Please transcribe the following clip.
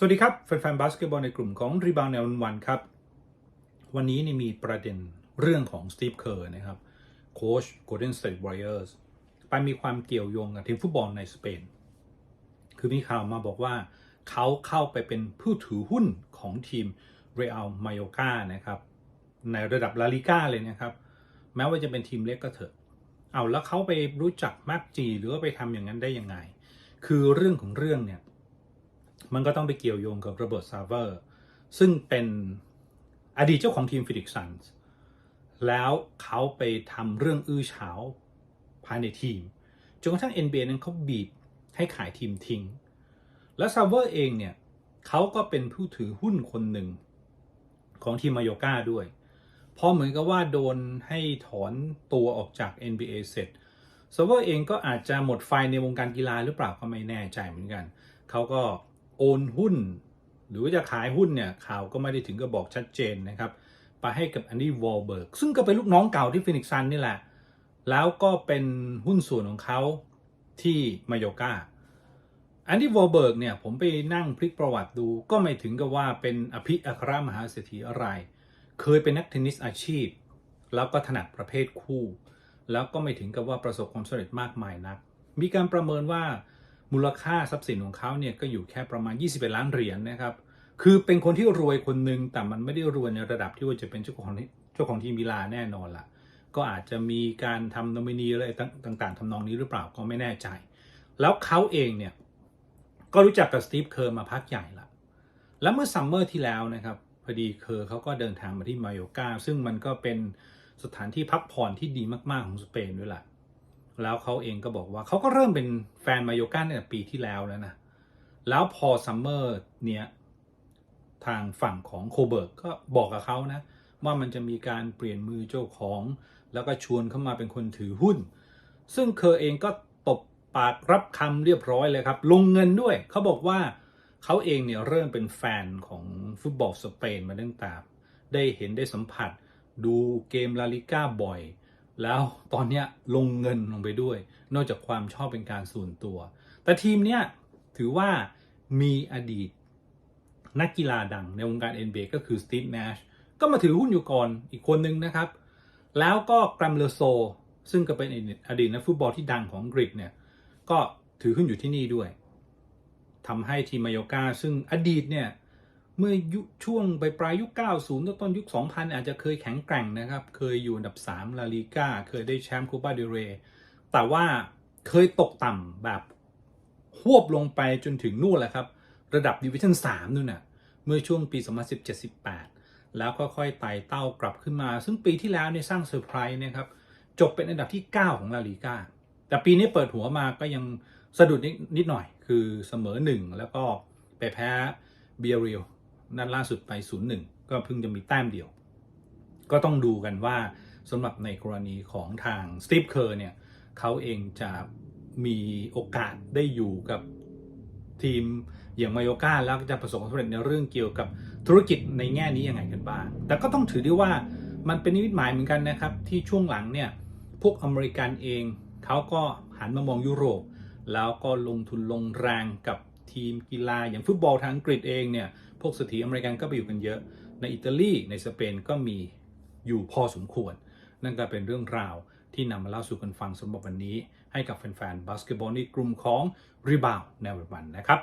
สวัสดีครับ แฟนๆบาสเกตบอลในกลุ่มของรีบาวแนววันครับ วันนี้นี่มีประเด็นเรื่องของสตีฟเคอร์นะครับโค้ช Golden State Warriors ไปมีความเกี่ยวโยงกับทีมฟุตบอลในสเปน คือมีข่าวมาบอกว่าเขาเข้าไปเป็นผู้ถือหุ้นของทีมเรอัลมาโยกานะครับในระดับลาลิก้าเลยนะครับ แม้ว่าจะเป็นทีมเล็กก็เถอะ เอาแล้วเขาไปรู้จักมากจีหรือว่าไปทำอย่างนั้นได้ยังไง คือเรื่องของเรื่องเนี่ย มันก็ต้องไปเกี่ยวโยงกับโรเบิร์ตซาเวอร์ซึ่งเป็นอดีตเจ้าของทีมฟินิกซันส์แล้วเขาไปทำเรื่องอื้อฉาวภายในทีม จนกระทั่ง NBA นั้นเขาบีบให้ขายทีมทิ้ง และซาเวอร์เองเนี่ยเขาก็เป็นผู้ถือหุ้นคนหนึ่งของทีมมาโยกาด้วย พอเหมือนกับว่าโดนให้ถอนตัวออกจาก NBA เสร็จซาเวอร์เองก็อาจจะหมดไฟในวงการกีฬาหรือเปล่าก็ไม่แน่ใจเหมือนกัน เขาก็ โอนหุ้น หรือว่าจะขายหุ้นเนี่ยข่าวก็ไม่ได้ถึงกับบอกชัดเจนนะครับไปให้กับอันดี้วอลเบิร์กซึ่งก็เป็นลูกน้องเก่าที่ฟินิกซันนี่แหละ แล้วก็เป็นหุ้นส่วนของเขาที่มาโยกาอันดี้วอลเบิร์กเนี่ยผมไปนั่งพลิกประวัติดูก็ไม่ถึงกับว่าเป็นอภิอัครมหาเศรษฐีอะไร เคยเป็นนักเทนนิสอาชีพ แล้วก็ถนัดประเภทคู่ แล้วก็ไม่ถึงกับว่าประสบความสำเร็จมากมายนัก มีการประเมินว่า มูลค่าทรัพย์สินของเขาเนี่ยก็อยู่แค่ประมาณ 21 ล้านเหรียญนะครับ คือเป็นคนที่รวยคนหนึ่งแต่มันไม่ได้รวยในระดับที่ว่าจะเป็นเจ้าของเจ้าของทีมมิลานแน่นอนละก็อาจจะมีการทำนอมินีอะไรต่างๆทำนองนี้หรือเปล่าก็ไม่แน่ใจ แล้วเขาเองเนี่ยก็รู้จักกับสตีฟเคอร์มาพักใหญ่ละแล้วเมื่อซัมเมอร์ที่แล้วนะครับพอดีเคอร์เขาก็เดินทางมาที่มาโยกาซึ่งมันก็เป็นสถานที่พักผ่อนที่ดีมากๆของสเปนด้วยล่ะ แล้วเขาเองก็บอกว่าเขาก็เริ่มเป็นแฟนมาโยกาตั้งแต่ปีที่แล้วแล้วนะ แล้วพอซัมเมอร์เนี้ยทางฝั่งของโคเบิร์กก็บอกกับเขานะ ว่ามันจะมีการเปลี่ยนมือเจ้าของ แล้วก็ชวนเข้ามาเป็นคนถือหุ้น ซึ่งเคอเองก็ตบปากรับคำเรียบร้อยเลยครับ ลงเงินด้วย เขาบอกว่าเขาเองเนี่ยเริ่มเป็นแฟนของฟุตบอลสเปนมาตั้งแต่ได้เห็นได้สัมผัส ดูเกมลาลิก้าบ่อย แล้วตอนนี้ลงเงินลงไปด้วย นอกจากความชอบเป็นการส่วนตัว แต่ทีมเนี้ยถือว่ามีอดีตนักกีฬาดังในวงการ NBA ก็คือสตีฟแนชก็มาถือหุ้นอยู่ก่อนอีกคนนึงนะครับ แล้วก็กรัมเลโซ ซึ่งก็เป็นอดีตนักฟุตบอลที่ดังของอังกฤษเนี่ยก็ถือหุ้นอยู่ที่นี่ด้วยทำให้ทีมมาโยกาซึ่งอดีตเนี่ย เมื่อยุช่วงไปปลายยุค 90 ต้นต้นยุค 2000 อาจจะเคยแข็งแกร่งนะครับ เคยอยู่อันดับ 3 ลาลิก้า เคยได้แชมป์คูปาเดเร แต่ว่าเคยตกต่ำแบบหวบลงไปจนถึงนู่นแหละครับ ระดับดิวิชั่น 3 นู่นน่ะ เมื่อช่วงปี 2017-18 แล้วค่อยๆไต่เต้ากลับขึ้นมา ซึ่งปีที่แล้วเนี่ยสร้างเซอร์ไพรส์นะครับ จบเป็นอันดับที่ 9 ของลาลิก้า แต่ปีนี้เปิดหัวมาก็ยังสะดุดนิดนิดหน่อย คือเสมอ 1 แล้วก็ไปแพ้เบียริล นัดล่าสุดไป 0-1 ก็เพิ่งจะมีแต้มเดียว ก็ต้องดูกันว่าสำหรับในกรณีของทางสตีฟเคอร์เนี่ยเขาเองจะมีโอกาสได้อยู่กับทีมอย่างมาโยกาแล้วจะประสบความสำเร็จในเรื่องเกี่ยวกับธุรกิจในแง่นี้ยังไงกันบ้าง แต่ก็ต้องถือได้ว่ามันเป็นนิมิตหมายเหมือนกันนะครับ ที่ช่วงหลังเนี่ยพวกอเมริกันเองเขาก็หันมามองยุโรป แล้วก็ลงทุนลงแรงกับ ทีมกีฬาอย่างฟุตบอลทางอังกฤษเองเนี่ยพวกสตรีอเมริกันก็ไปอยู่กันเยอะ ในอิตาลีในสเปนก็มีอยู่พอสมควร นั่นก็เป็นเรื่องราวที่นำมาเล่าสู่กันฟังสำหรับวันนี้ ให้กับแฟนๆบาสเกตบอลในกลุ่มของรีบาวในวันนะครับ